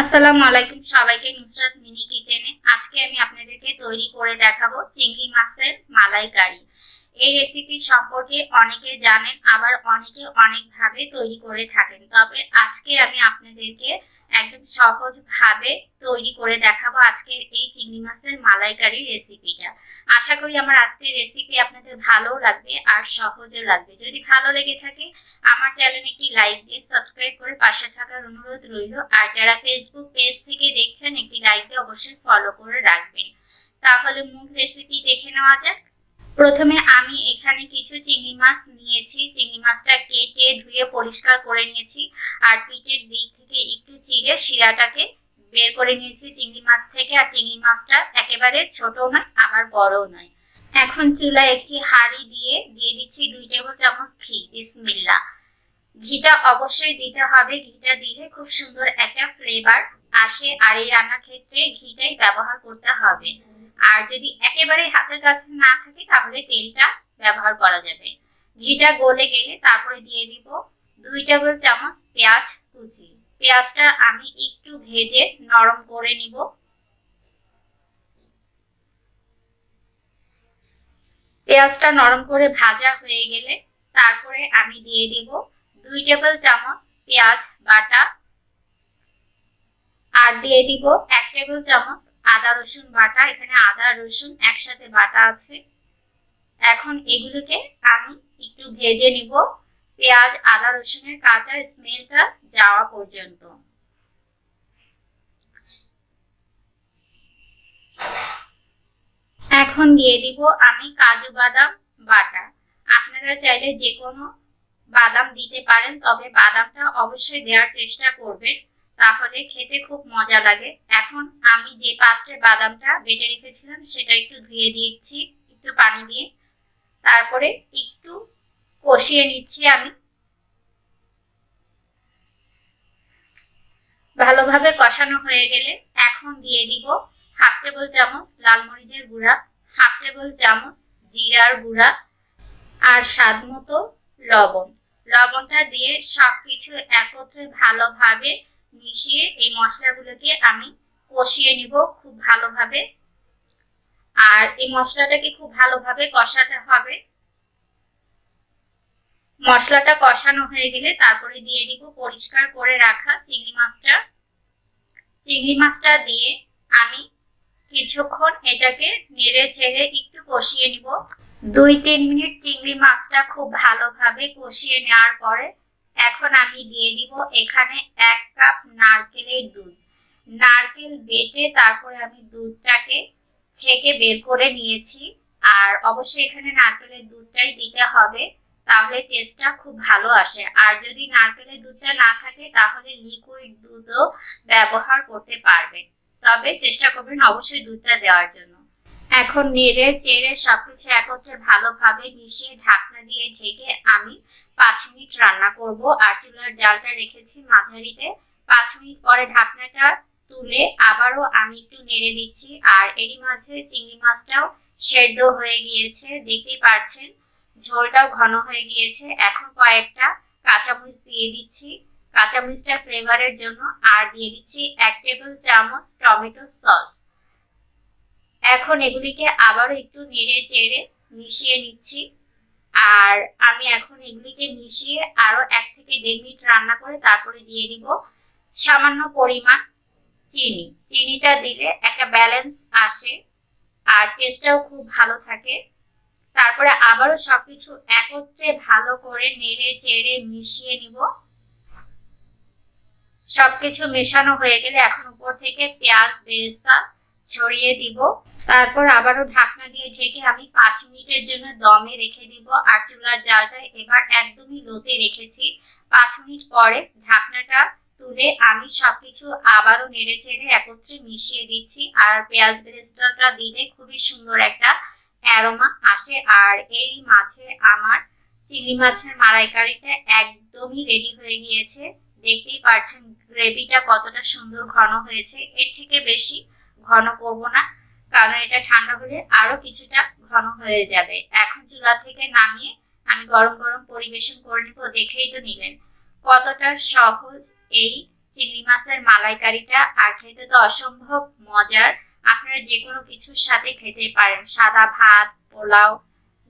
আসসালামু আলাইকুম সবাইকে নুসরাত মিনি কিচেনে। আজকে আমি আপনাদেরকে তৈরি করে দেখাবো চিংড়ি মাছের মালাইকারি। এই রেসিপি সম্পর্কে অনেকে জানেন, আবার অনেকে অনেকভাবে তৈরি করে থাকেন। তবে আজকে আমি আপনাদেরকে একদম সহজভাবে তৈরি করে দেখাবো আজকের এই চিংড়ি মাছের মালাইকারি রেসিপিটা আশা করি আমার আজকের রেসিপি আপনাদের ভালো লাগবে আর সহজও লাগবে। যদি ভালো লেগে থাকে, আমার চ্যানেলে একটি লাইক দিয়ে সাবস্ক্রাইব করে পাশে থাকার অনুরোধ রইল। আর যারা ফেসবুক পেজ থেকে দেখছেন, একটি লাইক দিয়ে অবশ্যই ফলো করে রাখবেন। তাহলে মূল রেসিপি দেখে নেওয়া যাক। প্রথমে আমি এখানে কিছু চিংড়ি মাছ নিয়েছি। চিংড়ি মাছটা কেটে ধুয়ে পরিষ্কার করে নিয়েছি। আর পিঠের দিক থেকে একটু চিড়ে শিরাটাকে বের করে নিয়েছি চিংড়ি মাছ থেকে। আর চিংড়ি মাছটা একেবারে ছোট নয়, আবার বড়ও নয়। এখন চুলায় একটি হাঁড়ি দিয়ে দিয়ে দিচ্ছি দুই টেবিল চামচ ঘি বিসমিল্লা ঘিটা অবশ্যই দিতে হবে। ঘিটা দিলে খুব সুন্দর একটা ফ্লেভার আসে। আর এই রান্নার ক্ষেত্রে ঘিটাই ব্যবহার করতে হবে। আর যদি একেবারে হাতের কাছে না থাকে, তাহলে তেলটা ব্যবহার করা যাবে। ঘিটা গলে গেলে তারপরে দিয়ে দিব দুই টেবিল চামচ পেঁয়াজ কুচি। পেঁয়াজটা আমি একটু ভেজে নরম করে নিব। পেঁয়াজটা নরম করে ভাজা হয়ে গেলে তারপরে আমি দিয়ে দিব দুই টেবিল চামচ পেঁয়াজ বাটা। আর দিয়ে দিব এক টেবিল চামচ আদা, রসুন বাটা, এখানে আদা, রসুন একসাথে বাটা আছে। এখন এগুলোকে আমি একটু ভেজে নিব। পেঁয়াজ, আদা, রসুনের কাঁচা স্মেলটা যাওয়া পর্যন্ত। এখন দিয়ে দিব আমি কাজু বাদাম বাটা। আপনারা চাইলে যে কোনো বাদাম দিতে পারেন, তবে বাদামটা অবশ্যই দেওয়ার চেষ্টা করবেন। তাহলে খেতে খুব মজা লাগে। এখন আমি যে পাত্রে বাদামটা বেটে রেখেছিলাম, সেটা একটু ধুয়ে দিচ্ছি একটু পানি দিয়ে। তারপরে একটু কষিয়ে নিচ্ছি আমি। ভালোভাবে কষানো হয়ে গেলে এখন দিয়ে দিব হাফ টেবিল চামচ লাল মরিচের গুঁড়া, হাফ টেবিল চামচ জিরার গুঁড়া আর স্বাদ মতো লবণ। লবণটা দিয়ে সবকিছু একত্রে ভালোভাবে মিশিয়ে এই মশলাগুলোকে আমি কষিয়ে নিব খুব ভালোভাবে। আর এই মশলাটাকে খুব ভালোভাবে কষাতে হবে। মশলাটা কষানো হয়ে গেলে তারপরে দিয়ে দিব পরিষ্কার করে রাখা চিংড়ি মাছটা। চিংড়ি মাছটা দিয়ে আমি কিছুক্ষণ এটাকে নেড়ে চেড়ে একটু কষিয়ে নিব। দুই তিন মিনিট চিংড়ি মাছটা খুব ভালোভাবে কষিয়ে নেওয়ার পরে এখন আমি দিয়ে দিব এখানে এক কাপ নারকেলের দুধ। নারকেল বেটে তারপরে আমি দুধটাকে ছেঁকে বের করে নিয়েছি। আর অবশ্যই এখানে নারকেলের দুধটাই দিতে হবে, তাহলে টেস্টটা খুব ভালো আসে। আর যদি নারকেলের দুধটা না থাকে, তাহলে লিকুইড দুধও ব্যবহার করতে পারবেন। তবে চেষ্টা করবেন অবশ্যই দুধটা দেওয়ার জন্য। এখন নেড়ে চেড়ে সবকিছু একত্রে ভালোভাবে মিশিয়ে ঢাকনা দিয়ে ঢেকে আমি পাঁচ মিনিট রান্না করব। আর চুলার জালটা রেখেছি মাঝারিতে। পাঁচ মিনিট পরে ঢাকনাটা তুলে আবারও আমি একটু নেড়ে দিচ্ছি। আর এরই মাঝে চিংড়ি মাছটাও সেদ্ধ হয়ে গিয়েছে, দেখতেই পাচ্ছেন ঝোলটাও ঘন হয়ে গিয়েছে। এখন কয়েকটা কাঁচামরিচ দিয়ে দিচ্ছি। কাঁচামরিচটা ফ্লেভারের জন্য। আর দিয়ে দিচ্ছি এক টেবিল চামচ টমেটো সস। এখন এগুলিকে আবারও একটু নেড়ে চেড়ে মিশিয়ে নিচ্ছি। আর আমি এখন এগুলিকে মিশিয়ে আরও এক থেকে দেড় মিনিট রান্না করে তারপরে দিয়ে দিব সামান্য পরিমাণ চিনি। চিনিটা দিলে একটা ব্যালেন্স আসে আর টেস্টটাও খুব ভালো থাকে। তারপরে আবারও সবকিছু একত্রে ভালো করে নেড়ে চেড়ে মিশিয়ে নিব। সবকিছু মেশানো হয়ে গেলে এখন উপর থেকে পেঁয়াজ, বেরেস্তা ছড়িয়ে দিব। তারপর আবারও ঢাকনা দিয়ে ঢেকে আমি পাঁচ মিনিটের জন্য দমে রেখে দিব আর চুলার জালটা এবার একদমই লোতে রেখেছি। পাঁচ মিনিট পরে ঢাকনাটা তুলে আমি সবকিছু আবারও নেড়ে চেড়ে একত্রে মিশিয়ে দিচ্ছি আর পেঁয়াজ বেরেস্তাটা দিলে খুবই সুন্দর একটা অ্যারোমা আসে আর এই মাছে আমার চিংড়ি মাছের মালাইকারিটা একদমই রেডি হয়ে গিয়েছে। দেখতেই পারছেন গ্রেভিটা কতটা সুন্দর ঘন হয়েছে। এর থেকে বেশি ঘন করব না, কারণ এটা ঠান্ডা হলে আরও কিছুটা ঘন হয়ে যাবে। এখন চুলা থেকে নামিয়ে আমি গরম গরম পরিবেশন করে নিব, দেখেই তো নিলেন। কতটা সহজ এই চিংড়ি মাছের মালাইকারিটা, আর খেতে তো অসম্ভব মজার। আপনারা যে কোনো কিছুর সাথে খেতে পারেন, সাদা ভাত, পোলাও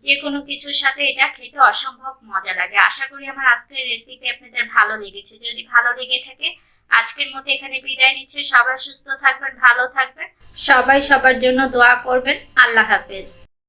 যে কোনো কিছুর সাথে এটা খেতে অসম্ভব মজা লাগে। আশা করি আমার আজকের রেসিপি আপনাদের ভালো লেগেছে। যদি ভালো লেগে থাকে আজকের মতো এখানে বিদায় নিচ্ছে। সবাই সুস্থ থাকবেন ভালো থাকবেন। সবাই সবার জন্য দোয়া করবেন। আল্লাহ হাফেজ।